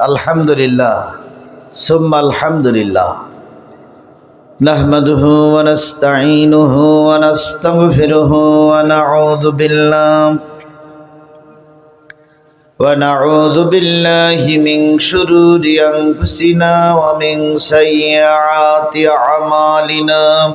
আলহামদুলিল্লাহ সুম্মা আলহামদুলিল্লাহ نحمده ونستعينه ونستغفره ونعوذ بالله ونعوذ بالله من شرور أنفسنا ومن سيئات أعمالنا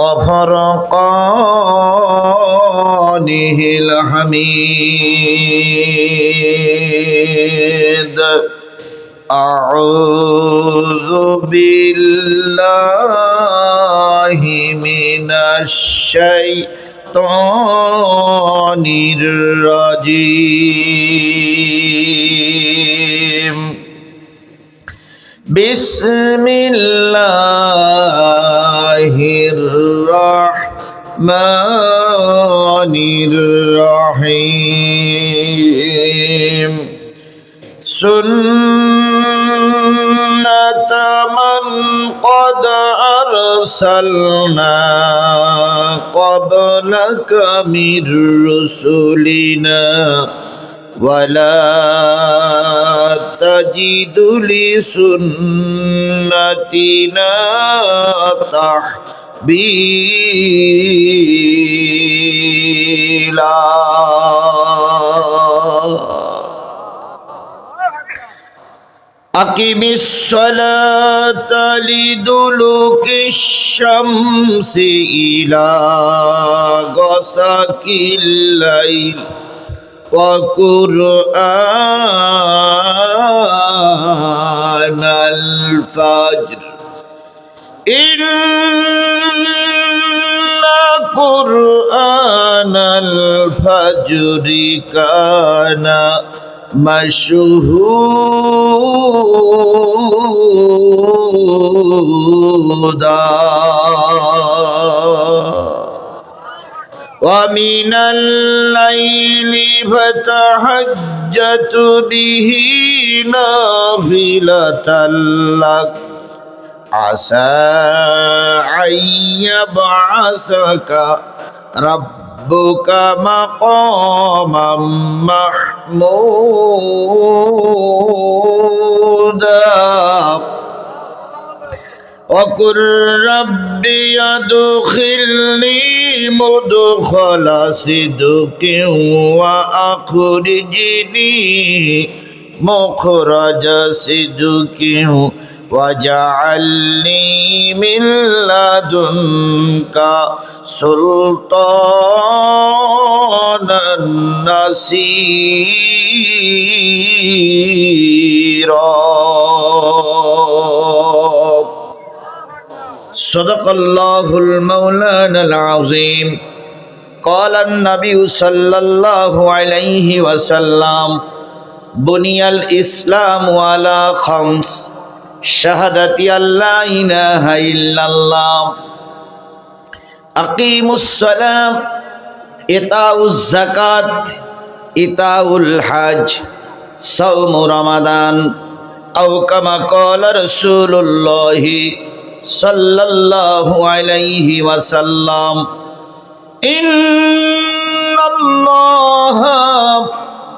وفرقانه الحميد أعوذ بالله من الشيطان الرجيم بسم الله الرحمن الرحيم. سنة من قد أرسلنا قبلك من رسلنا. ولا تجد لسنتنا تحبيلا أقم الصلاة لدلوك الشمس إلى غسق الليل وقرآن الفجر إن قرآن الفجر كان مشهودا ومن الليل فتهجت به نافلة لك عسى أن يبعثك ربك مقاما محمودا وقل رب يدخلني مدخل صدق وأخرجني مخرج صدق واجعلني من لدنك سلطانا نصيرا صدق الله المولانا العظيم قال النبي صلى الله عليه وسلم بني الإسلام على خمس شهادة أن لا إله إلا الله أقيموا الصلاة إطاع الزكاة إطاع الحج صوم رمضان أو كما قال رسول الله sallallahu alayhi wa sallam inna allaha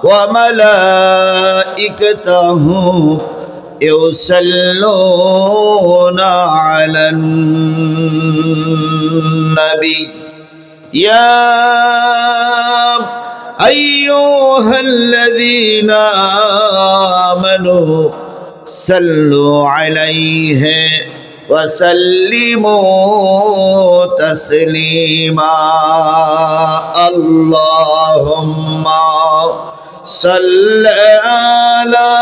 wa malaikatahu yusalluna 'alan nabi ya ايها الذين امنوا صلوا عليه وسلموا تسليما. اللهم صل على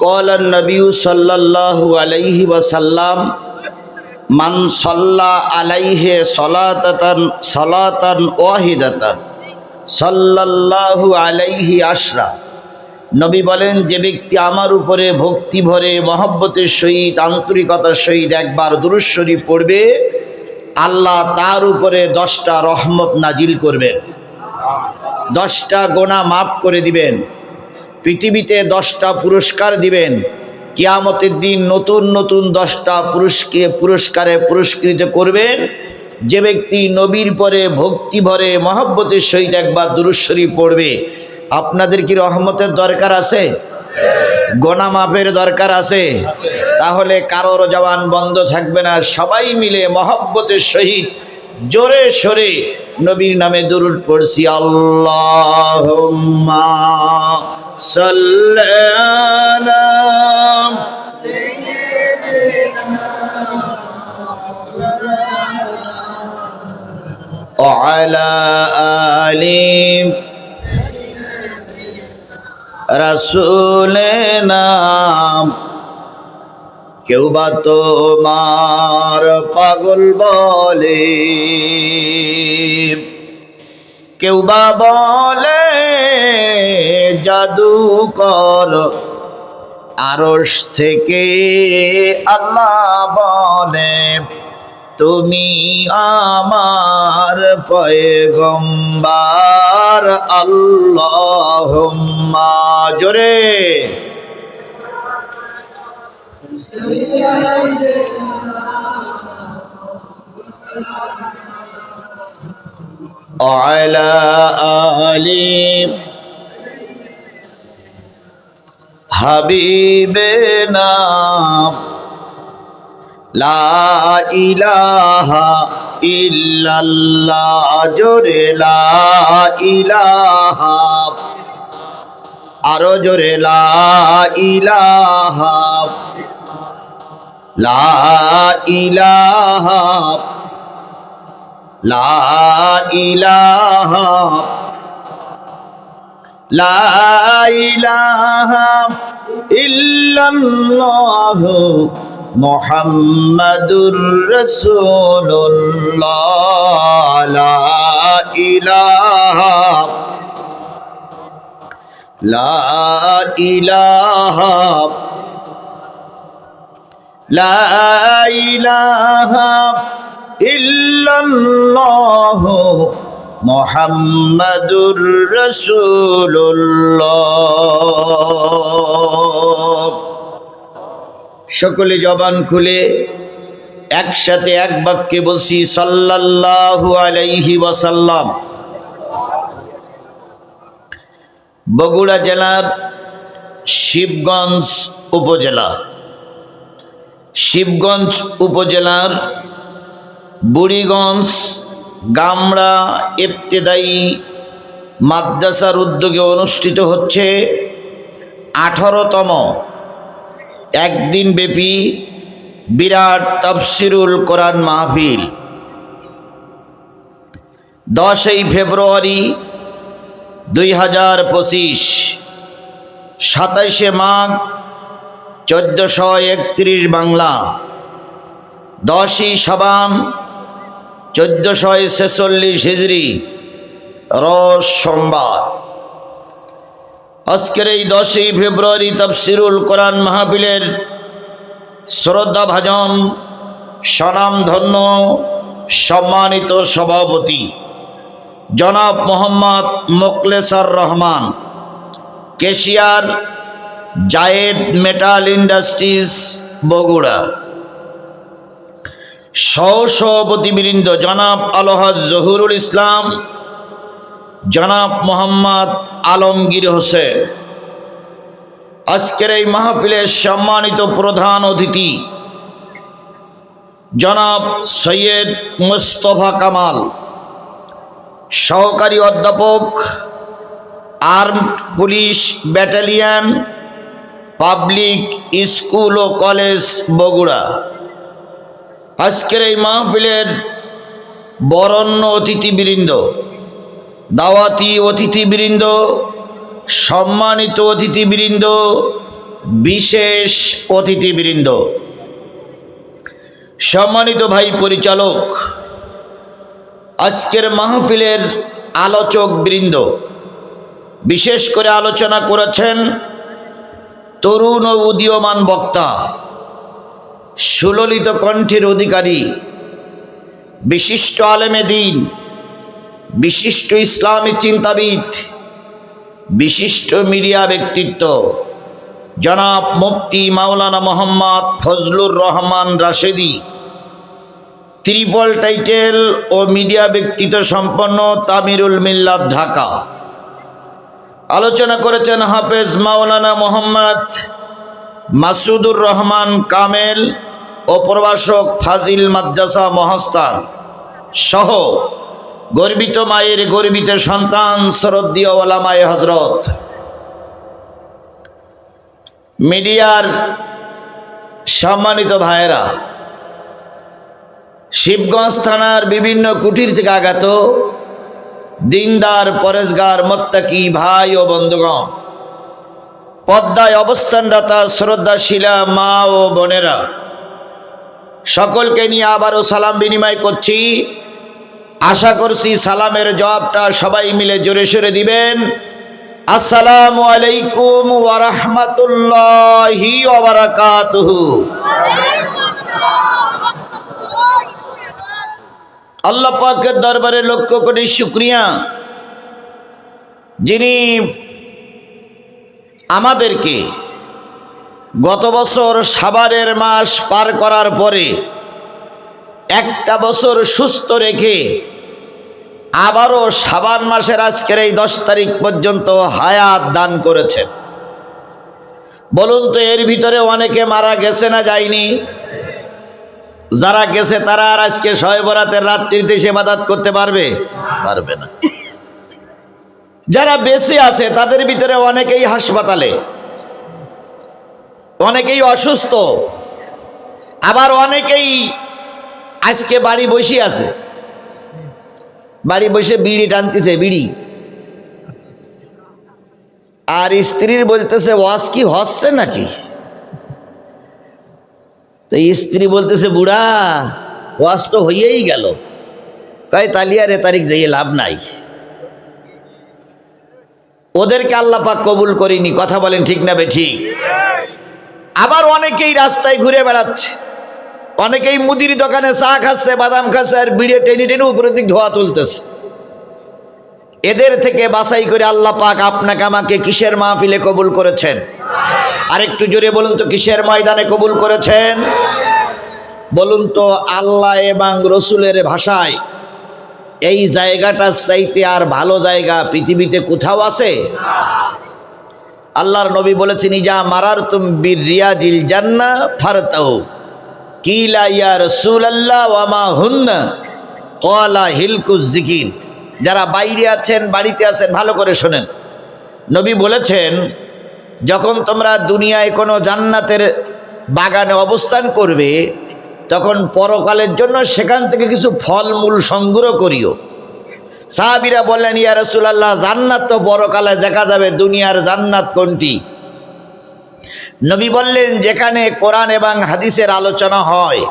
قال النبي صلى الله عليه وسلم من صلى عليه صلاة صلاة واحدة صلى الله عليه عشرة নবী বলেন যে ব্যক্তি আমার উপরে ভক্তি ভরে মহব্বতের সহিত আন্তরিকতার সহিত একবার দুরুশ্বরী পড়বে আল্লাহ তার উপরে দশটা রহমত নাজিল করবেন দশটা গোনা মাফ করে দিবেন পৃথিবীতে দশটা পুরস্কার দিবেন। কিয়ামতের দিন নতুন নতুন দশটা পুরস্কে পুরস্কারে পুরস্কৃত করবেন। যে ব্যক্তি নবীর পরে ভক্তি ভরে মহব্বতের সহিত একবার দুরুশ্বরী পড়বে, আপনাদের কি রহমতের দরকার আছে? গোনা দরকার আছে? তাহলে কারোর জবান বন্ধ থাকবে না। সবাই মিলে মহব্বতের সহিত জোরে সরে নবীর নামে দুরুদ পড়ছি। আল্লাহ সাল্লাম وعلى آل রসুল নাম কেউ বা তোমার পাগল বলে কেউ বা বলে জাদু কর আরস থেকে আল্লাহ বলে তুমি আমার পয়গম্বার আল্লাহ জোরে وعلى হাবিবে নাম লা ইলাহা ইল্লাল্লাহ, জোরে লা ইলাহা, আরও জোরে লা ইলাহা লা ইলাহা লা ইলাহা মোহাম্মদুর রসুল্লাহ ইলাহা লা ইলাহা লা ইলাহা ইল্লাল্লাহ। মোহাম্মদুর রসুল্লাহ সকলে জবান খুলে একসাথে এক বাক্যে বলছি, সাল্লাল্লাহু আলাইহি ওয়াসাল্লাম। বগুড়া জেলার শিবগঞ্জ উপজেলা। শিবগঞ্জ উপজেলার বুড়িগঞ্জ গামড়া ইবতেদায়ী মাদ্রাসার উদ্যোগে অনুষ্ঠিত হচ্ছে আঠারোতম একদিন ব্যাপী বিরাট তফসিরুল কোরআন মাহফিল। দশই ফেব্রুয়ারি দুই হাজার পঁচিশ সাতাইশে মাঘ চোদ্দশো একত্রিশ বাংলা। দশই সাবান চোদ্দশো ছেচল্লিশ হিজড়ি রস সোমবার আজকের এই দশই ফেব্রুয়ারি তফসিরুল কোরআন মাহফিলের শ্রদ্ধা ভাজন স্বনামধন্য, সম্মানিত সভাপতি, জনাব Mohammad Mokleshar Rahman, cashier Zayed metal industries Bogura. সহসভাপতিবৃন্দ জনাব আলহাজ জহুরুল ইসলাম, জনাব মোহাম্মদ আলমগীর হোসেন। আজকের এই মাহফিলের সম্মানিত প্রধান অতিথি, জনাব সৈয়দ মুস্তফা কামাল, সহকারী অধ্যাপক, armed police battalion, public school ও কলেজ বগুড়া। আজকের এই মাহফিলের বরণ্য অতিথিবৃন্দ, দাওয়াতি অতিথিবৃন্দ, সম্মানিত অতিথিবৃন্দ, বিশেষ অতিথিবৃন্দ, সম্মানিত ভাই পরিচালক, আজকের মাহফিলের আলোচক বৃন্দ বিশেষ করে আলোচনা করেছেন তরুণ ও উদীয়মান বক্তা সুললিত কণ্ঠের অধিকারী, বিশিষ্ট আলেমে দিন, বিশিষ্ট ইসলামী চিন্তাবিদ, বিশিষ্ট মিডিয়া ব্যক্তিত্ব, জনাব মুফতি মাওলানা মোহাম্মদ ফজলুর রহমান রাশেদি। ত্রিপল টাইটেল ও মিডিয়া ব্যক্তিত্ব সম্পন্ন তামিরুল মিল্লাত ঢাকা। আলোচনা করেছেন হাফেজ মাওলানা মোহাম্মদ মাসুদুর রহমান কামেল ও প্রবাসক ফাজিল মাদ্রাসা মহাস্তান সহ গর্বিত মায়ের গর্বিত সন্তান শরদ্দীয় ওলামায় হজরত মিডিয়ার সম্মানিত ভাইয়েরা, শিবগঞ্জ থানার বিভিন্ন কুটির থেকে আগত দিনদার পরেশগার মত্তাকি ভাই ও বন্ধুগণ পদ্মায় অবস্থানরতা শ্রদ্ধাশীলা মা ও বোনেরা, সকলকে নিয়ে আবারও সালাম বিনিময় করছি। আশা করছি সালামের জবাবটা সবাই মিলে জোরে সরে দিবেন। আসসালামু আলাইকুম ওয়ারহমতুল্লাহি ওবারাকাতুহু দরবারে লক্ষ্য কোটি শুক্রিয়া। যিনি আমাদেরকে গত বছর সাবারের মাস পার করার পরে একটা বছর সুস্থ রেখে আবারও সাবান মাসের আজকের এই দশ তারিখ পর্যন্ত হায়াত দান করেছেন। বলুন তো এর ভিতরে অনেকে মারা গেছে না যায়নি? যারা গেছে তারা আর আজকে শয়ে বরাতের রাত্রিতে সেবাদাত করতে পারবে? পারবে না। যারা বেঁচে আছে, তাদের ভিতরে অনেকেই হাসপাতালে, অনেকেই অসুস্থ, আবার অনেকেই আজকে বাড়ি বসে আছে। বাড়ি বসে বিড়ি টানতেছে, বিড়ি। আর স্ত্রীর বলতেছে, ওয়াজ কি হচ্ছে নাকি? তো স্ত্রী বলতেছে, বুড়া, ওয়াজ তো হইয়েই গেল। কয় তালিয়ার তারিখ যাইয়ে লাভ নাই। ওদেরকে আল্লাহ পাক কবুল করিনি, কথা বলেন ঠিক না বে ঠিক? আবার অনেকেই রাস্তায় ঘুরে বেড়াচ্ছে। অনেকেই মুদির দোকানে চা খাচ্ছে, বাদাম খাচ্ছে, আর বিড়ে টেনে টেনে উপরের দিক ধোয়া তুলতেছে। এদের থেকে বাছাই করে আল্লাহ পাক আপনাকে আমাকে কিসের মাহফিলে কবুল করেছেন? আরেকটু জোরে বলুন তো, কিসের ময়দানে কবুল করেছেন? বলুন তো, আল্লাহ এবং রসুলের ভাষায় এই জায়গাটা চাইতে আর ভালো জায়গা পৃথিবীতে কোথাও আছে? আল্লাহর নবী বলেছেন, ইজা মারার তুম বীর রিয়াজিল জান্না ফারতাও কিলা, ইয়া রসুল আল্লাহ ওয়ামা হুন্না? কলা হিলকুজ জিকির যারা বাইরে আছেন, বাড়িতে আছেন, ভালো করে শোনেন। নবী বলেছেন, যখন তোমরা দুনিয়ায় কোনো জান্নাতের বাগানে অবস্থান করবে তখন পরকালের জন্য সেখান থেকে কিছু ফলমূল সংগ্রহ করিও। সাহাবিরা বললেন, ইয়া রসুলাল্লাহ, জান্নাত তো পরকালে দেখা যাবে, দুনিয়ার জান্নাত কোনটি? নবী বললেন, যেখানে কোরআন এবং হাদিসের আলোচনা হয়।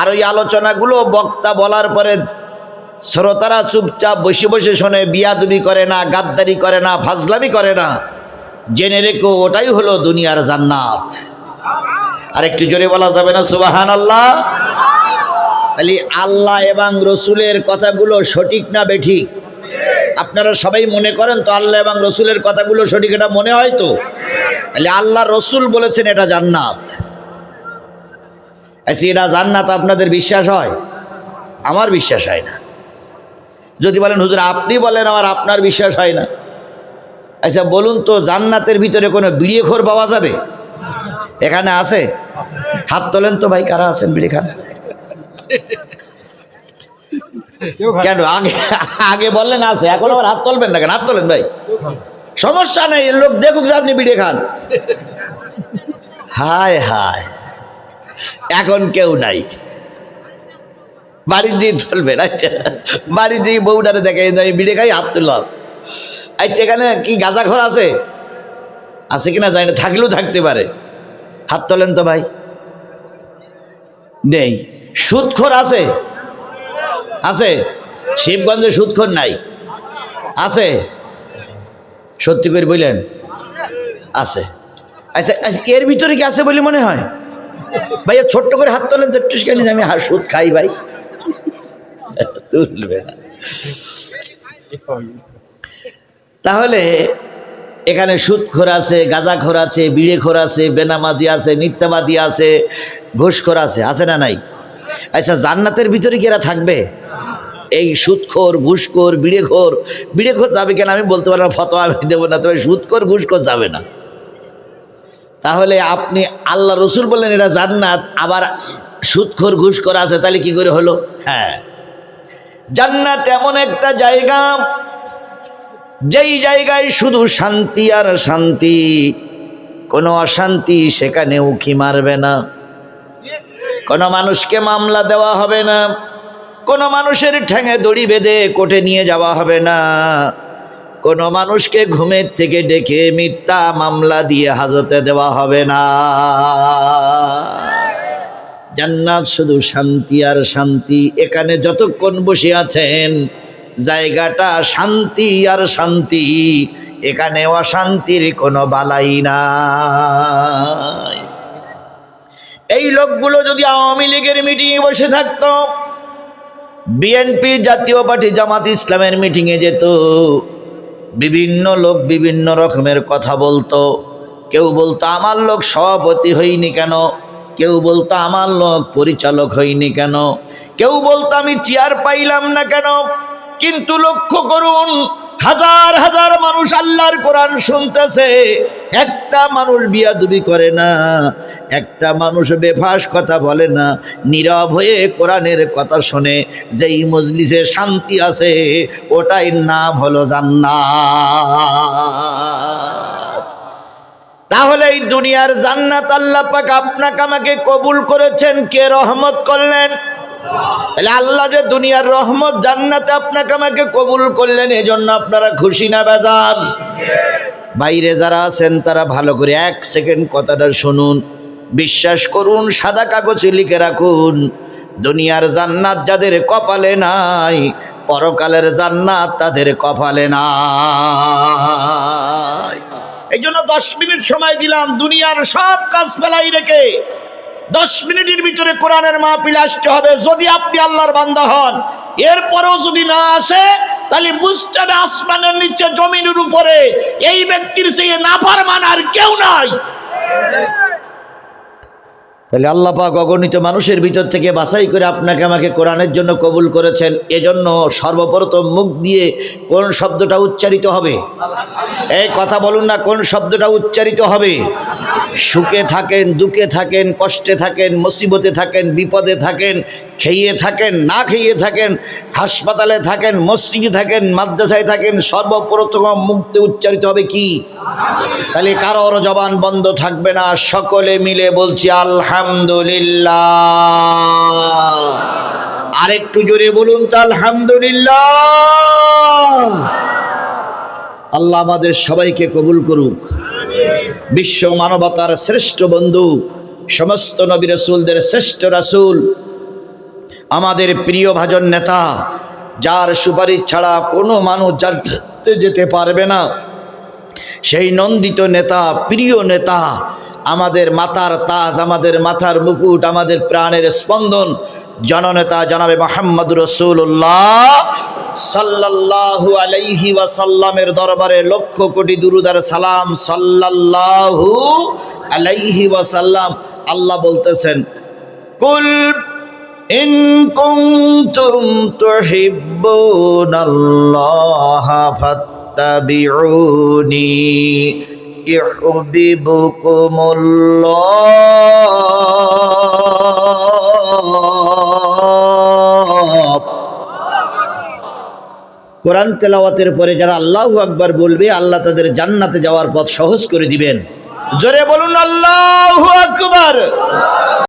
আর ওই আলোচনাগুলো বক্তা বলার পরে শ্রোতারা চুপচাপ বসে বসে শোনে, বিয়াদুবি করে না, গাদ্দারি করে না, ফাজলামি করে না। জেনে রেখো, ওটাই হলো দুনিয়ার জান্নাত। আর একটু জোরে বলা যাবে না সুবাহান আল্লাহ তাহলে আল্লাহ এবং রসুলের কথাগুলো সঠিক না বেঠিক? আপনারা সবাই মনে করেন তো আল্লাহ এবং রসুলের কথাগুলো সঠিক, এটা মনে হয় তো? তাহলে আল্লাহ রসুল বলেছেন এটা জান্নাত। আচ্ছা এটা জান্নাত, আপনাদের বিশ্বাস হয়? আমার বিশ্বাস হয় না। যদি বলেন, হুজুর, আপনি বলেন, আমার আপনার বিশ্বাস হয় না। আচ্ছা বলুন তো, জান্নাতের ভিতরে কোনো বিড়িয়ে খোর পাওয়া যাবে? এখানে আছে? হাত তোলেন তো ভাই কারা আছেন বিড়ি খান? কেন? আগে আগে বললেন আছে এখন আবার হাত তুলবেন না কেন? হাত তোলেন ভাই। সমস্যা নেই লোক দেখুক যে আপনি বিড়ি খান। হায় হায়। এখন কেউ নাই। বাড়ির দিয়ে চলবেন আচ্ছা। বাড়ির দিয়ে বউটারে দেখে আমি বিড়ি খাই হাত তুললাম। আচ্ছা এখানে কি গাঁজা ঘর আছে? আছে কিনা জানি না থাকলেও থাকতে পারে। হাত তোলেন তো ভাই। নেই। সুদখোর আছে? আছে। শিবগঞ্জে সুদখোর নাই। আছে। সত্যি করে বললেন? আছে। আচ্ছা আচ্ছা এর ভিতরে কি আছে বলে মনে হয়? ভাইয়া, ছোট্ট করে হাত তোলেন তো একটু কেন আমি সুদ খাই ভাই। তুলবে না। তাহলে এখানে সুদখোর আছে, গাঁজাখোর আছে, বিড়েখোর আছে, বেনামাজি আছে, মিথ্যাবাদী আছে, ঘুষখোর আছে আছে না নাই? আচ্ছা জান্নাতের ভিতরে কি এরা থাকবে? এই সুদখোর, ঘুষখোর, বিড়েখোর বিড়েখোর যাবে কেন আমি বলতে পারব না ফটো আমি দেবো না, তবে সুদখোর, ঘুষখোর যাবে না। তাহলে আপনি আল্লাহ রসুল বললেন এটা জান্নাত, আবার সুদখোর, ঘুষখোর আছে, তাহলে কি করে হলো? হ্যাঁ। জান্নাত এমন একটা জায়গা যেই জায়গায় শুধু শান্তি আর শান্তি, কোনো অশান্তি সেখানে উকি মারবে না। কোনো মানুষকে মামলা দেওয়া হবে না, কোনো মানুষের ঠ্যাঙে দড়ি বেঁধে কোর্টে নিয়ে যাওয়া হবে না। কোনো মানুষকে ঘুমের থেকে ডেকে মিথ্যা মামলা দিয়ে হাজতে দেওয়া হবে না। জান্নাত শুধু শান্তি আর শান্তি, এখানে যতক্ষণ বসে আছেন জায়গাটা শান্তি আর শান্তি, এখানে অশান্তির কোনো বালাই নাই। এই লোকগুলো যদি আওয়ামী লীগের মিটিংয়ে বসে থাকতো, বিএনপি জাতীয় পার্টি জামাত ইসলামের মিটিংয়ে যেত, বিভিন্ন লোক বিভিন্ন রকমের কথা বলতো। কেউ বলতো, আমার লোক সভাপতি হইনি কেন? কেউ বলতো, আমার লোক পরিচালক হইনি কেন? কেউ বলতো, আমি চেয়ার পাইলাম না কেন? কিন্তু লক্ষ্য করুন, হাজার হাজার মানুষ আল্লাহর কোরআন শুনতেছে, একটা মানুষ বিয়াদুবি করে না, একটা মানুষ বেফাস কথা বলে না, নীরব হয়ে কোরআনের কথা শোনে, যেই মজলিসে শান্তি আছে, ওটাই নাম হলো জান্নাত। তাহলে এই দুনিয়ার জান্নাত আল্লাহ পাক আপনাকে আমাকে কবুল করেছেন, কে রহমত করলেন? তাহলে আল্লাহ যে দুনিয়ার রহমত জান্নাতে আপনাকে আমাকে কবুল করলেন, এজন্য আপনারা খুশি না বেজার? বাইরে যারা আছেন, তারা ভালো করে এক সেকেন্ড কথাটা শুনুন। বিশ্বাস করুন, সাদা কাগজে লিখে রাখুন, দুনিয়ার জান্নাত যাদের কপালে নাই, পরকালের জান্নাত তাদের কপালে নাই। এই জন্য দশ মিনিট সময় দিলাম, দুনিয়ার সব কাজ ফেলাই রেখে। দশ মিনিটের ভিতরে কোরআনের মাহফিল আসতে হবে। যদি আপনি আল্লাহর বান্দা হন, এরপরেও যদি না আসে, তাহলে বুঝতে হবে আসমানের নিচে জমিনের উপরে এই ব্যক্তির সেই নাফার মান আর কেউ নাই। তাহলে আল্লাহ পাক অগণিত মানুষের ভিতর থেকে বাছাই করে আপনাকে আমাকে কোরআনের জন্য কবুল করেছেন। এজন্য সর্বপ্রথম মুখ দিয়ে কোন শব্দটা উচ্চারিত হবে? এই কথা বলুন না, কোন শব্দটা উচ্চারিত হবে? সুখে থাকেন, দুঃখে থাকেন, কষ্টে থাকেন, মুসিবতে থাকেন, বিপদে থাকেন, খেয়ে থাকেন, না খেয়ে থাকেন, হাসপাতালে থাকেন, মসজিদে থাকেন, মাদ্রাসায় থাকেন, সর্বপ্রথম মুক্তি উচ্চারিত হবে কি? তাহলে কারোর জবান বন্ধ থাকবে না, সকলে মিলে বলছি আলহামদুলিল্লাহ। আরেকটু জোরে বলুন তো আলহামদুলিল্লাহ। আল্লাহ আমাদের সবাইকে কবুল করুক। বিশ্ব মানবতার শ্রেষ্ঠ বন্ধু, সমস্ত নবী রসুলদের শ্রেষ্ঠ রাসূল, আমাদের প্রিয় ভাজন নেতা, যার সুপারিশ ছাড়া কোনো মানুষ জানতে যেতে পারবে না। সেই নন্দিত নেতা, প্রিয় নেতা, আমাদের মাথার তাজ, আমাদের মাথার মুকুট, আমাদের প্রাণের স্পন্দন জননেতা জনাবে মোহাম্মদ রসুল্লাহ সাল্লাহু আলাইহি ওয়াসাল্লামের দরবারে লক্ষ কোটি দুরুদার সালাম সাল্লাহু আলাইহি ওয়াসাল্লাম। আল্লাহ বলতেছেন, কুল ইন কুনতুম তুহিব্বুনাল্লাহা ফাত্তাবিউনি ইউহিব্বুকুমুল্লাহ কোরআন তেলাওয়াতের পরে যারা আল্লাহ আকবার বলবে, আল্লাহ তাদের জান্নাতে যাওয়ার পথ সহজ করে দিবেন। জোরে বলুন, আল্লাহ আকবার!